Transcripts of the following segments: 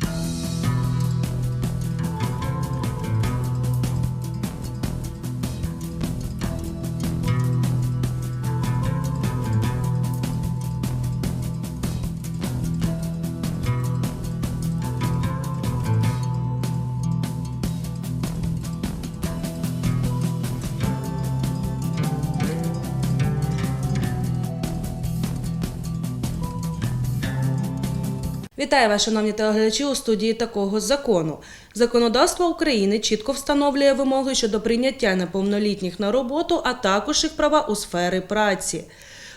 Bye. Вітаю вас, шановні телеглядачі, у студії такого закону. Законодавство України чітко встановлює вимоги щодо прийняття неповнолітніх на роботу, а також їх права у сфері праці.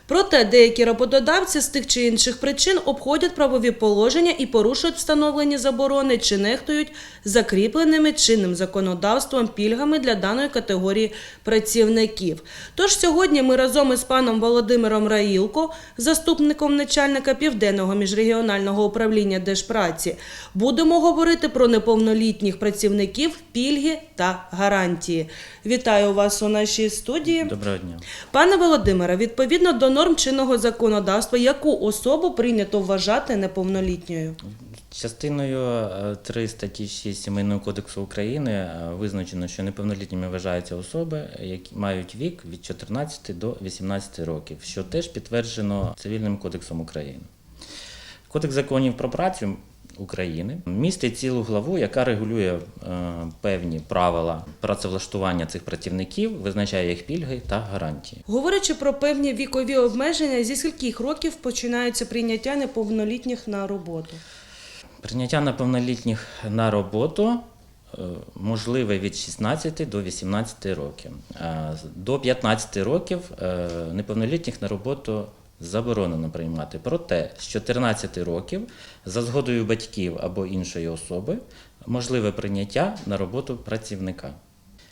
Проте деякі роботодавці з тих чи інших причин обходять правові положення і порушують встановлені заборони чи нехтують закріпленими чинним законодавством пільгами для даної категорії працівників. Тож сьогодні ми разом із паном Володимиром Раїлко, заступником начальника Південного міжрегіонального управління Держпраці, будемо говорити про неповнолітніх працівників, пільги та гарантії. Вітаю вас у нашій студії. Доброго дня. Пане Володимире, відповідно до норм чинного законодавства, яку особу прийнято вважати неповнолітньою? Частиною 3 статті 6 Сімейного кодексу України е, визначено, що неповнолітніми вважаються особи, які мають вік від 14 до 18 років, що теж підтверджено Цивільним кодексом України. Кодекс законів про працю України містить цілу главу, яка регулює е, певні правила працевлаштування цих працівників, визначає їх пільги та гарантії. Говорячи про певні вікові обмеження, зі скільких років починається прийняття неповнолітніх на роботу? Прийняття неповнолітніх на роботу е, можливе від 16 до 18 років. Е, До 15 років неповнолітніх на роботу заборонено приймати. Проте з 14 років за згодою батьків або іншої особи можливе прийняття на роботу працівника.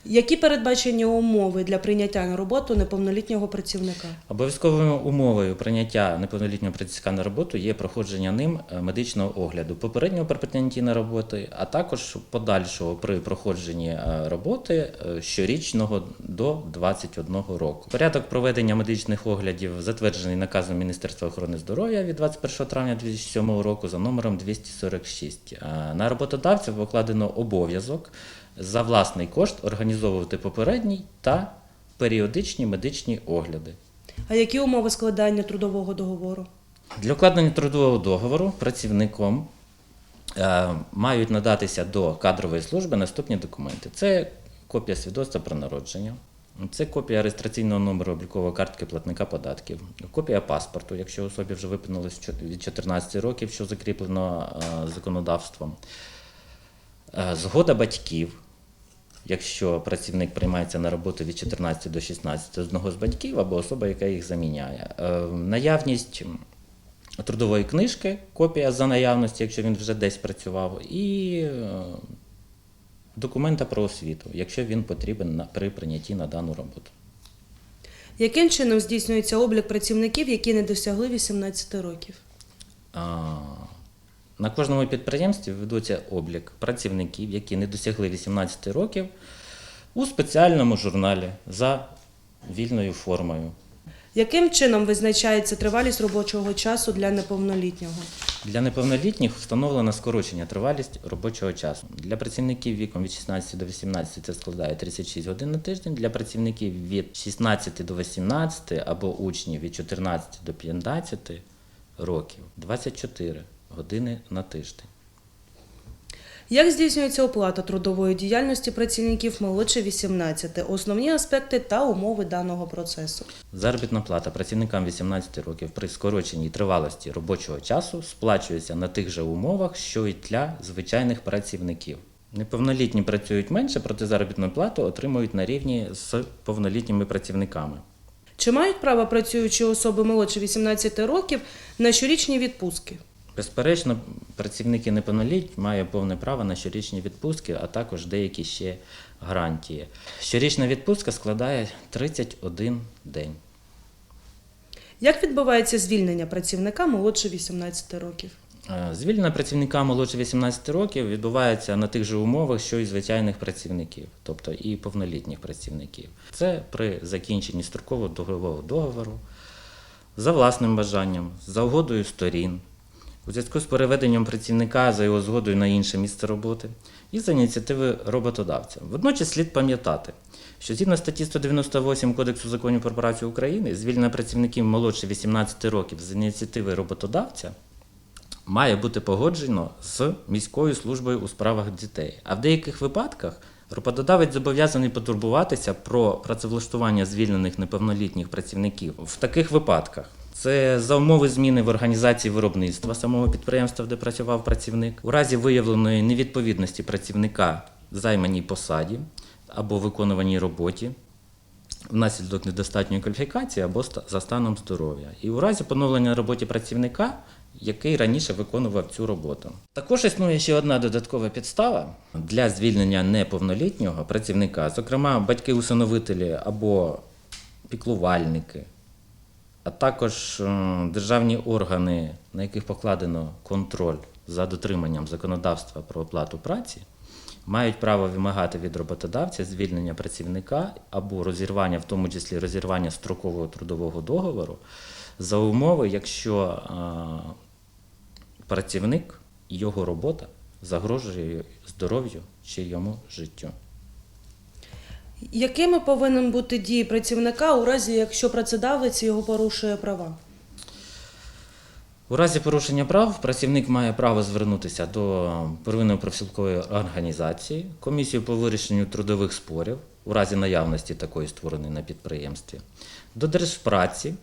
Які передбачені умови для прийняття на роботу неповнолітнього працівника? Обов'язковою умовою прийняття неповнолітнього працівника на роботу є проходження ним е, медичного огляду, попереднього при прийнятті на роботи, а також подальшого при проходженні е, роботи е, щорічного до 21 року. Порядок проведення медичних оглядів затверджений наказом Міністерства охорони здоров'я від 21 травня 2007 року за номером 246. Е, На роботодавця покладено обов'язок за власний кошт організовувати попередній та періодичні медичні огляди. А які умови складання трудового договору? Для укладення трудового договору працівником е, мають надатися до кадрової служби наступні документи: це копія свідоцтва про народження, це копія реєстраційного номеру облікової картки платника податків, копія паспорту, якщо особі вже виповнилось від 14 років, що закріплено е, законодавством, Е, згода батьків. Якщо працівник приймається на роботу від 14 до 16 одного з батьків або особа, яка їх заміняє. Е, Наявність трудової книжки, копія за наявності, якщо він вже десь працював, і е, документа про освіту, якщо він потрібен при прийнятті на дану роботу. Яким чином здійснюється облік працівників, які не досягли 18 років? А, На кожному підприємстві ведуться облік працівників, які не досягли 18 років, у спеціальному журналі за вільною формою. Яким чином визначається тривалість робочого часу для неповнолітнього? Для неповнолітніх встановлено скорочення тривалість робочого часу. Для працівників віком від 16 до 18 це складає 36 годин на тиждень. Для працівників від 16 до 18 або учнів від 14 до 15 років 24 години на тиждень. Як здійснюється оплата трудової діяльності працівників молодше 18? Основні аспекти та умови даного процесу. Заробітна плата працівникам 18 років при скороченій тривалості робочого часу сплачується на тих же умовах, що й для звичайних працівників. Неповнолітні працюють менше, проте заробітну плату отримують на рівні з повнолітніми працівниками. Чи мають право працюючі особи молодше 18 років на щорічні відпустки? Безперечно, працівники неповнолітні мають повне право на щорічні відпустки, а також деякі ще гарантії. Щорічна відпустка складає 31 день. Як відбувається звільнення працівника молодше 18 років? Е, Звільнення працівника молодше 18 років відбувається на тих же умовах, що й звичайних працівників, тобто і повнолітніх працівників. Це при закінченні строкового догового договору, за власним бажанням, за угодою сторін, у зв'язку з переведенням працівника за його згодою на інше місце роботи і за ініціативи роботодавця. Водночас слід пам'ятати, що згідно статті 198 Кодексу законів про працю України, звільнення працівників молодше 18 років з ініціативи роботодавця має бути погоджено з міською службою у справах дітей. А в деяких випадках роботодавець зобов'язаний потурбуватися про працевлаштування звільнених неповнолітніх працівників. В таких випадках це за умови зміни в організації виробництва самого підприємства, де працював працівник, у разі виявленої невідповідності працівника займаній посаді або виконуваній роботі, внаслідок недостатньої кваліфікації або за станом здоров'я, і у разі поновлення роботі працівника, який раніше виконував цю роботу. Також існує ще одна додаткова підстава для звільнення неповнолітнього працівника, зокрема батьки-усиновителі або піклувальники, а також е, державні органи, на яких покладено контроль за дотриманням законодавства про оплату праці, мають право вимагати від роботодавця звільнення працівника або розірвання, в тому числі розірвання строкового трудового договору, за умови, якщо е, працівник його робота загрожує здоров'ю чи йому життю. Якими повинен бути дії працівника у разі, якщо працедавець його порушує права? У разі порушення прав працівник має право звернутися до первинної профспілкової організації, комісію по вирішенню трудових спорів у разі наявності такої створеної на підприємстві, до держпраці,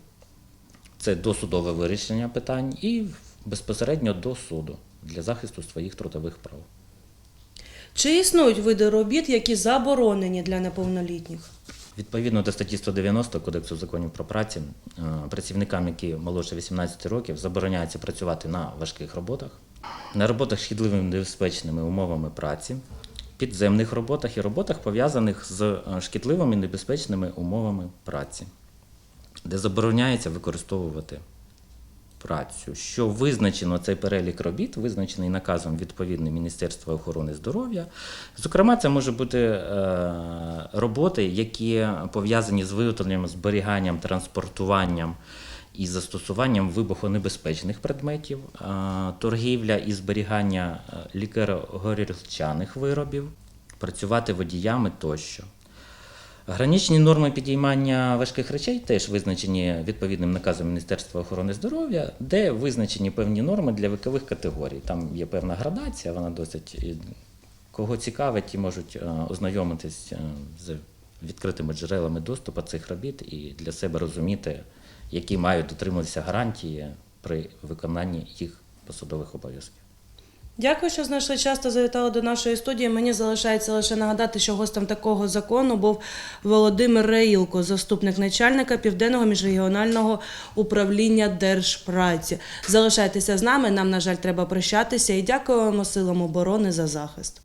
це досудове вирішення питань, і безпосередньо до суду для захисту своїх трудових прав. Чи існують види робіт, які заборонені для неповнолітніх? Відповідно до статті 190 Кодексу законів про працю, е, працівникам, які молодше 18 років, забороняється працювати на важких роботах, на роботах шкідливими небезпечними умовами праці, підземних роботах і роботах, пов'язаних з е, шкідливими небезпечними умовами праці, де забороняється використовувати працю, що визначено цей перелік робіт, визначений наказом відповідним Міністерства охорони здоров'я. Зокрема, це може бути е, роботи, які пов'язані з виготовленням, зберіганням, транспортуванням і застосуванням вибухонебезпечних предметів, е, торгівля і зберігання е, лікаро-горілчаних виробів, працювати водіями тощо. Граничні норми підіймання важких речей теж визначені відповідним наказом Міністерства охорони здоров'я, де визначені певні норми для вікових категорій. Там є певна градація, вона досить кого цікавить, ті можуть е, ознайомитись е, з відкритими джерелами доступу цих робіт і для себе розуміти, які мають дотримуватися гарантії при виконанні їх посадових обов'язків. Дякую, що знайшли час та завітали до нашої студії. Мені залишається лише нагадати, що гостем такого закону був Володимир Раїлко, заступник начальника Південного міжрегіонального управління Держпраці. Залишайтеся з нами. Нам, на жаль, треба прощатися і дякуємо силам оборони за захист.